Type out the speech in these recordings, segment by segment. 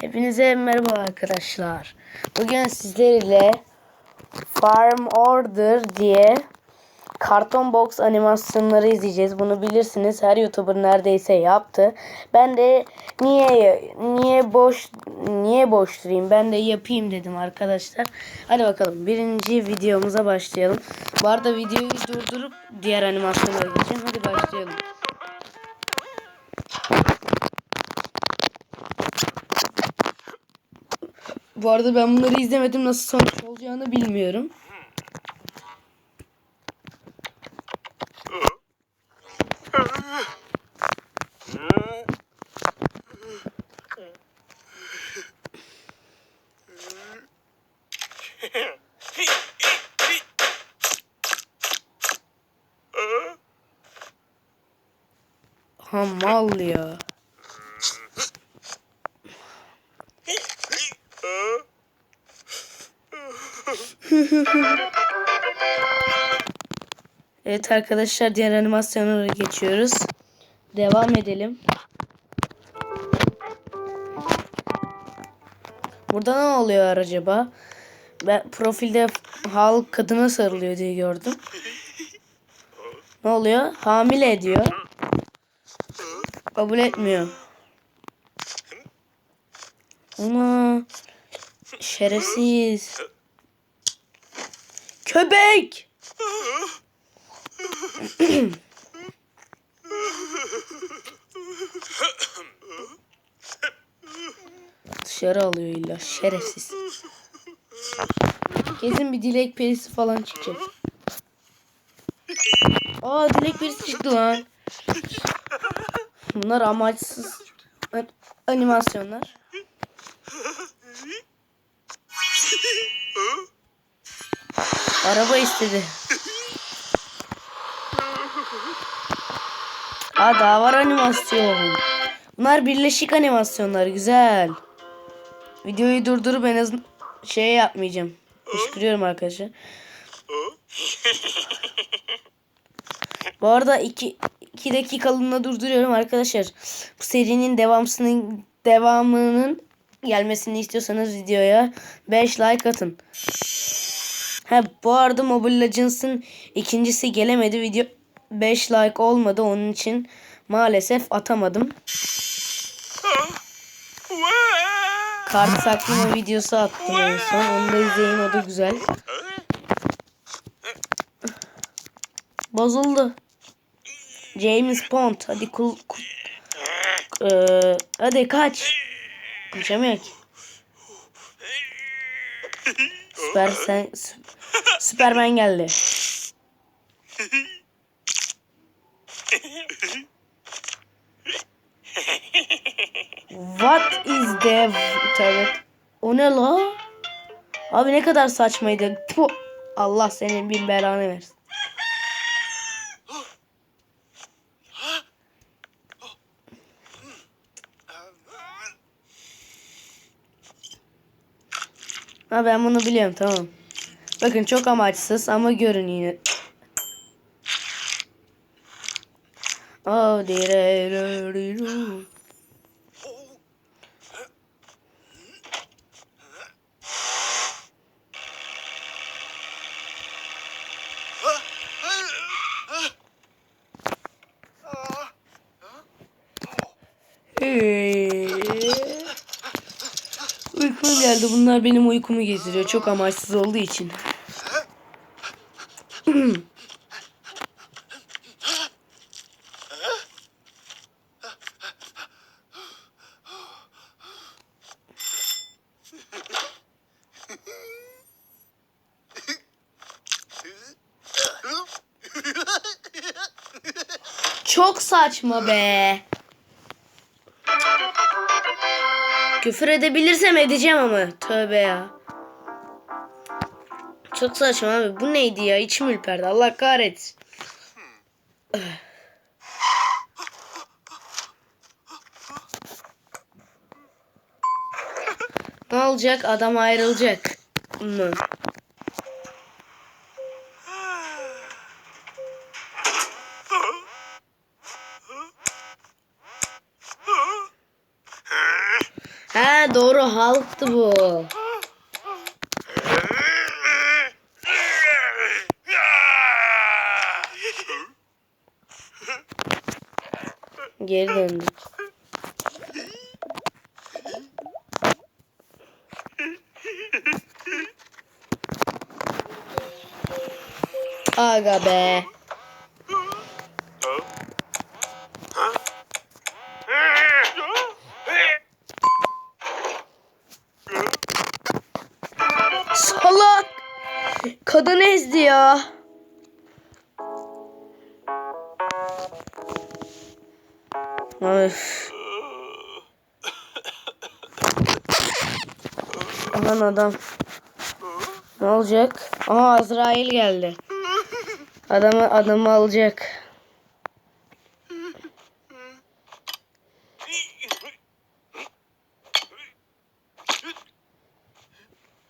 Hepinize merhaba arkadaşlar. Bugün sizlerle Farm Order diye karton box animasyonları izleyeceğiz. Bunu bilirsiniz. Her YouTuber neredeyse yaptı. Ben de niye niye boş niye boş durayım? Ben de yapayım dedim arkadaşlar. Hadi bakalım. Birinci videomuza başlayalım. Bu arada videoyu durdurup diğer animasyonlara geçeceğim. Hadi başlayalım. Bu arada ben bunları izlemedim. Nasıl sonuç olacağını bilmiyorum. Ha mal ya. Evet arkadaşlar diğer animasyonlara geçiyoruz. Devam edelim. Burada ne oluyor acaba? Ben profilde halk kadına sarılıyor diye gördüm. Ne oluyor? Hamile ediyor. Kabul etmiyor. Ama şerefsiz. Köpek! Dışarı alıyor illa şerefsiz. Kesin bir dilek perisi falan çıkacak. Aa dilek perisi çıktı lan. Bunlar amaçsız animasyonlar. Araba istedi. Aa daha var animasyon. Bunlar birleşik animasyonlar güzel. Videoyu durdurup en azından şey yapmayacağım. Fışkırıyorum arkadaşlar. Bu arada 2 2 dakikalığına durduruyorum arkadaşlar. Bu serinin devamsının devamının gelmesini istiyorsanız videoya 5 like atın. Ha bu arada Mobile Legends'ın ikincisi gelemedi. Video 5 like olmadı. Onun için maalesef atamadım. Kart saklama videosu attım en son. Onu da izleyin. O da güzel. Bozuldu. James Bond. Hadi kul, kul Ee, hadi kaç. Kaçamıyor ki. Süper sen Sü- Süpermen geldi. What is the Tövbe. O ne la? Abi ne kadar saçmaydı. Puh. Allah senin bin belanı versin. Ha ben bunu biliyorum tamam. Bakın çok amaçsız ama görün yine. Oh, dire, Ee, Uykum geldi. Bunlar benim uykumu getiriyor. Çok amaçsız olduğu için. Çok saçma be. Küfür edebilirsem edeceğim ama. Tövbe ya. Çok saçma abi. Bu neydi ya? İçim ürperdi. Allah kahretsin. ne olacak? Adam ayrılacak mı? Doğru Hulk'tı bu. Geri döndük. Aga be. Aman adam. Ne olacak? Aha Azrail geldi. Adamı adamı alacak.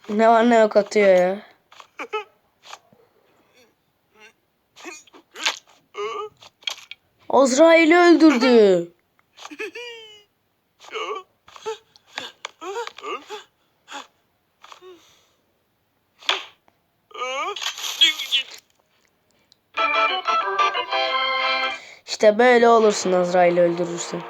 Ne var ne yok atıyor ya. Azrail'i öldürdü. İşte böyle olursun Azrail'i öldürürsün.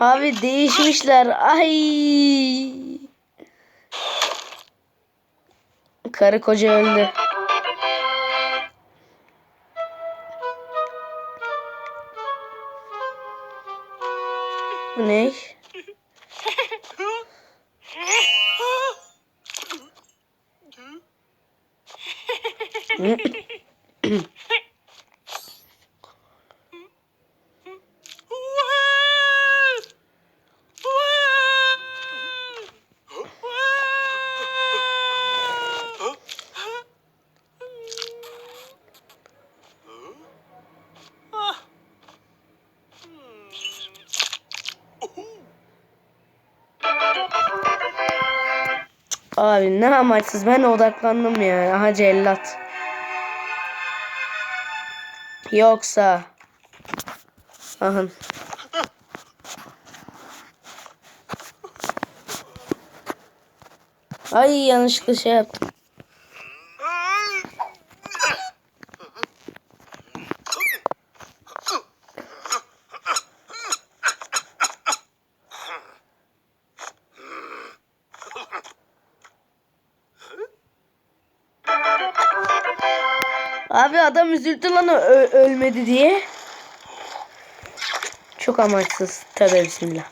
Abi değişmişler. Ay. Karı koca öldü. Abi ne amaçsız ben odaklandım ya. Aha cellat. Yoksa. Ahın. Ay yanlışlıkla şey yaptım. Üzüldü lan ölmedi diye. Çok amaçsız. Tövbe bismillah.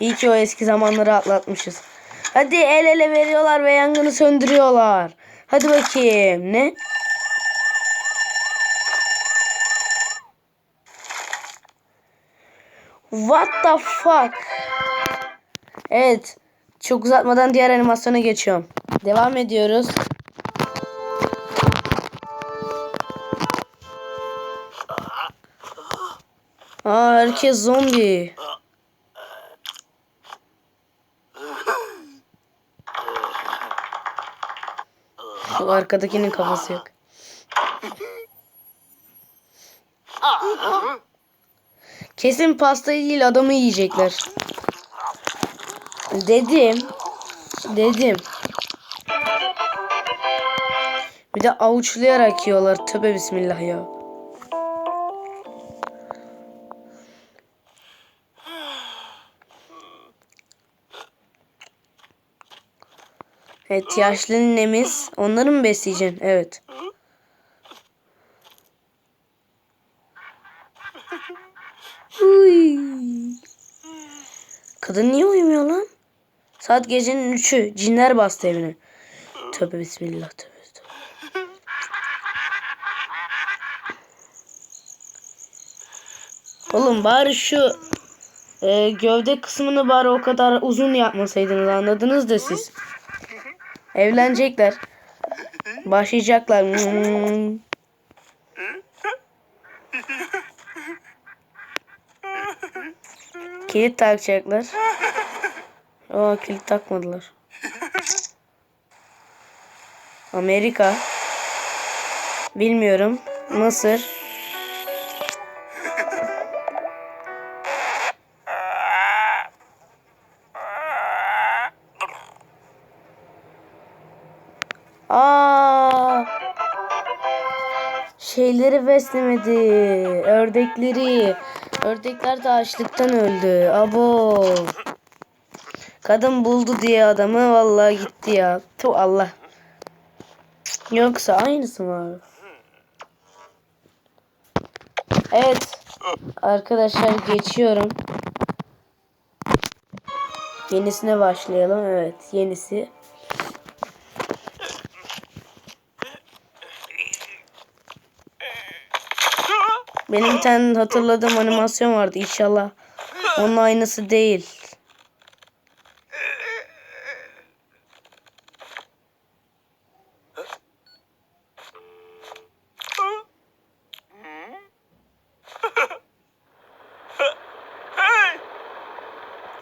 İyi ki o eski zamanları atlatmışız. Hadi el ele veriyorlar ve yangını söndürüyorlar. Hadi bakayım. Ne? What the fuck? Evet. Çok uzatmadan diğer animasyona geçiyorum. Devam ediyoruz. Herkes zombi. Bu arkadakinin kafası yok. Kesin pastayı değil adamı yiyecekler. Dedim. Dedim. Bir de avuçlayarak yiyorlar. Tövbe bismillah ya. Evet yaşlı ninemiz. Onları mı besleyeceksin? Evet. Uy. Kadın niye uyumuyor lan? Saat gecenin üçü. Cinler bastı evine. Tövbe bismillah tövbe. Oğlum bari şu e, gövde kısmını bari o kadar uzun yapmasaydınız anladınız da siz. Evlenecekler. Başlayacaklar. Hmm. Kilit takacaklar. Aa kilit takmadılar. Amerika. Bilmiyorum. Mısır. Şeyleri beslemedi. Ördekleri. Ördekler de açlıktan öldü. Abo. Kadın buldu diye adamı vallahi gitti ya. Tu Allah. Yoksa aynısı abi? Evet. Arkadaşlar geçiyorum. Yenisine başlayalım. Evet, yenisi. Benim bir tane hatırladığım animasyon vardı. İnşallah onun aynısı değil.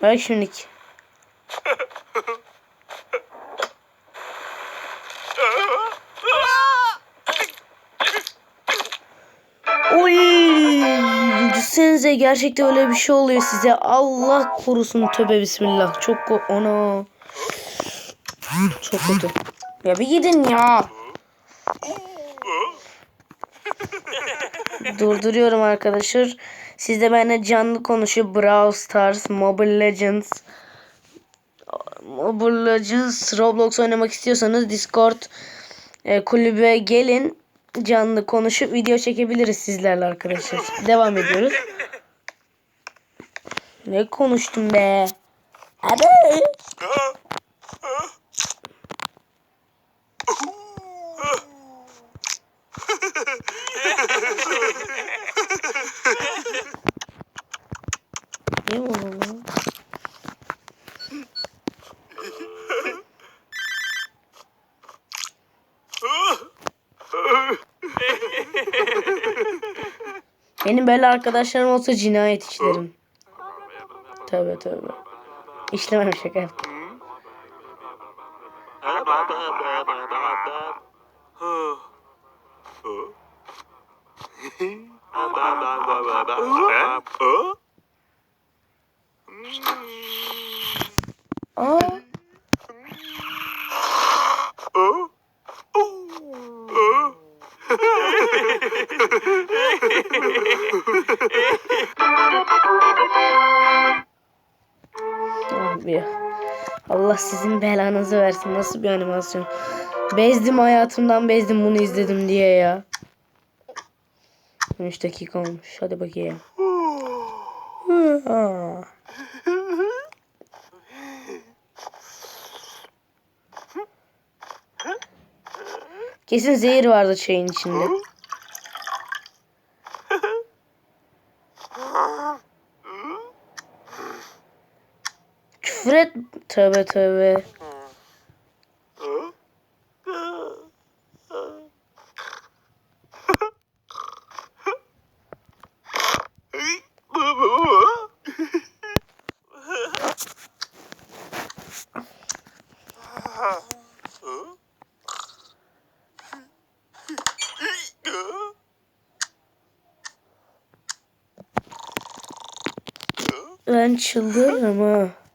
Bak şimdiki. Düşünsenize gerçekten öyle bir şey oluyor size. Allah korusun tövbe bismillah. Çok ona. Çok kötü. Ya bir gidin ya. Durduruyorum arkadaşlar. Siz de benimle canlı konuşup Brawl Stars, Mobile Legends, Mobile Legends, Roblox oynamak istiyorsanız Discord e, kulübe gelin. Canlı konuşup video çekebiliriz sizlerle arkadaşlar. Devam ediyoruz. Ne konuştum be? Abi. Ne oldu? Benim böyle arkadaşlarım olsa cinayet işlerim. Tövbe tövbe. İşlemem şaka yaptım. Aa, Allah sizin belanızı versin. Nasıl bir animasyon? Bezdim hayatımdan bezdim bunu izledim diye ya. 13 dakika olmuş. Hadi bakayım. Kesin zehir vardı çayın içinde. Küfür et. Tövbe tövbe. Ben çıldırırım ha.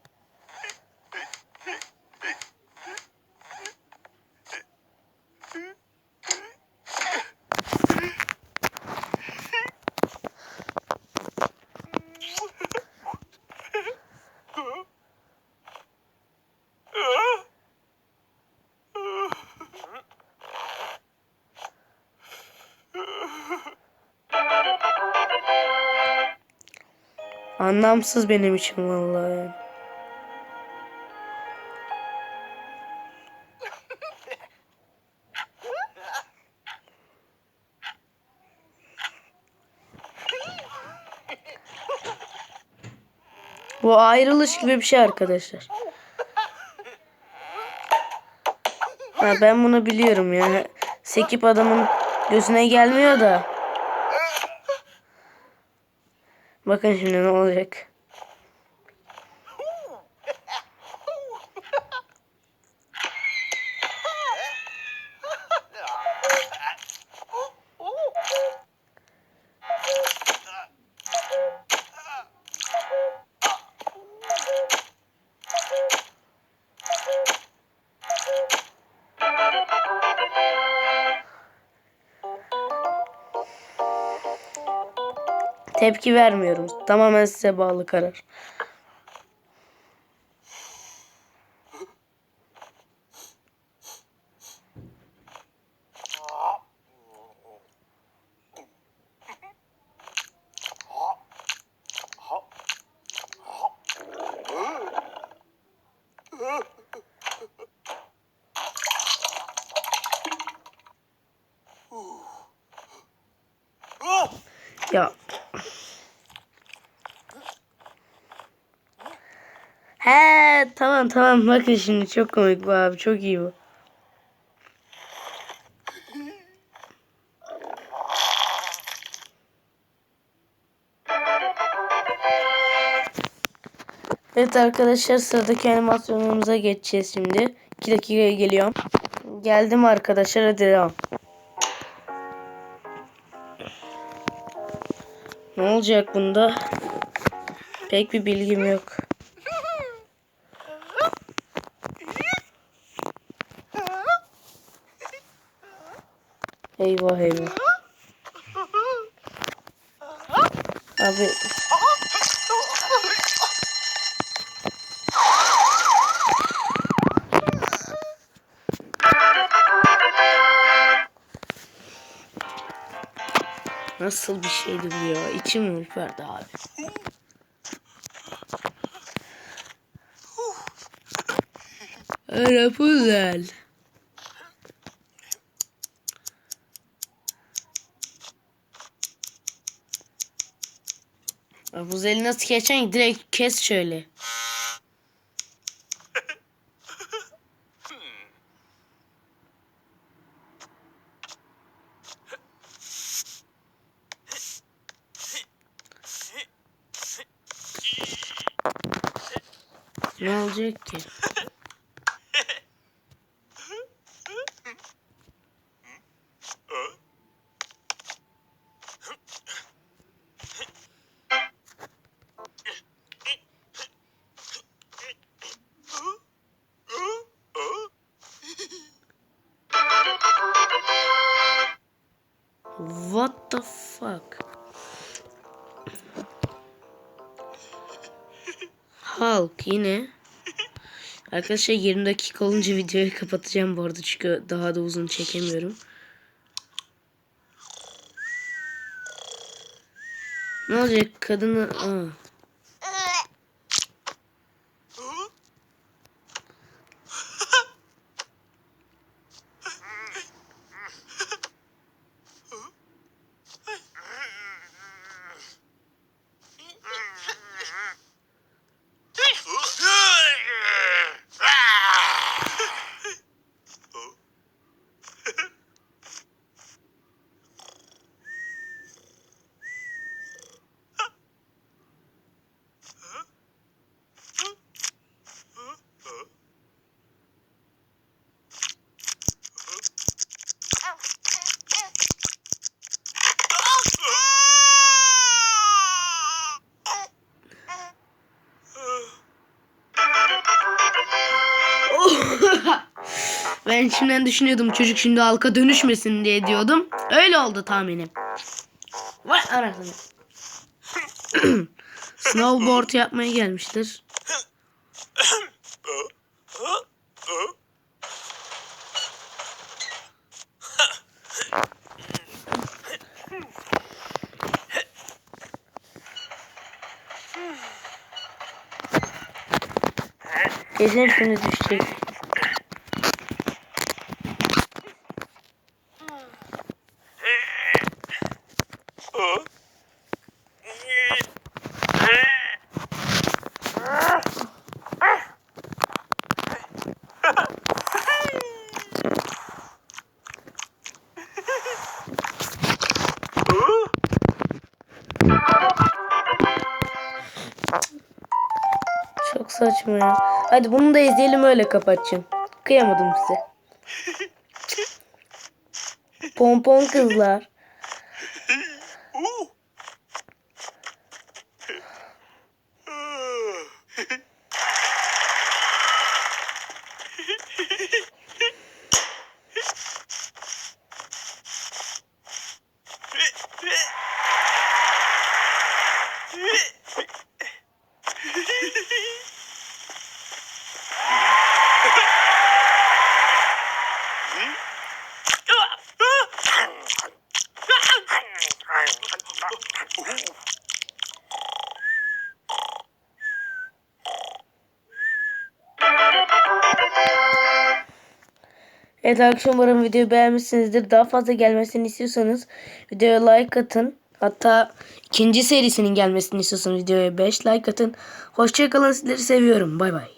Anlamsız benim için vallahi. Bu ayrılış gibi bir şey arkadaşlar. Ha, ben bunu biliyorum ya. Sekip adamın gözüne gelmiyor da. Bakın şimdi ne olacak. Tepki vermiyorum. Tamamen size bağlı karar. Ya. Tamam tamam bakın şimdi çok komik bu abi çok iyi bu. Evet arkadaşlar sıradaki animasyonumuza geçeceğiz şimdi. 2 dakikaya geliyorum. Geldim arkadaşlar hadi devam. Ne olacak bunda? Pek bir bilgim yok. Eyvah eyvah. Abi nasıl bir şeydi bu ya? İçim ürperdi abi. Rapunzel. Rapunzel'i nasıl keseceksin? Direkt kes şöyle. Fuck? Hulk yine. Arkadaşlar 20 dakika olunca videoyu kapatacağım bu arada çünkü daha da uzun çekemiyorum. Ne olacak kadını... Aa. Ben şimdiden düşünüyordum çocuk şimdi halka dönüşmesin diye diyordum. Öyle oldu tahminim. Vay anasını. Snowboard yapmaya gelmiştir. Şimdi düşecek. Saçma. Hadi bunu da izleyelim öyle kapatacağım. Kıyamadım size. Pompon kızlar. Evet arkadaşlar umarım videoyu beğenmişsinizdir. Daha fazla gelmesini istiyorsanız videoya like atın. Hatta ikinci serisinin gelmesini istiyorsanız videoya 5 like atın. Hoşçakalın sizleri seviyorum. Bay bay.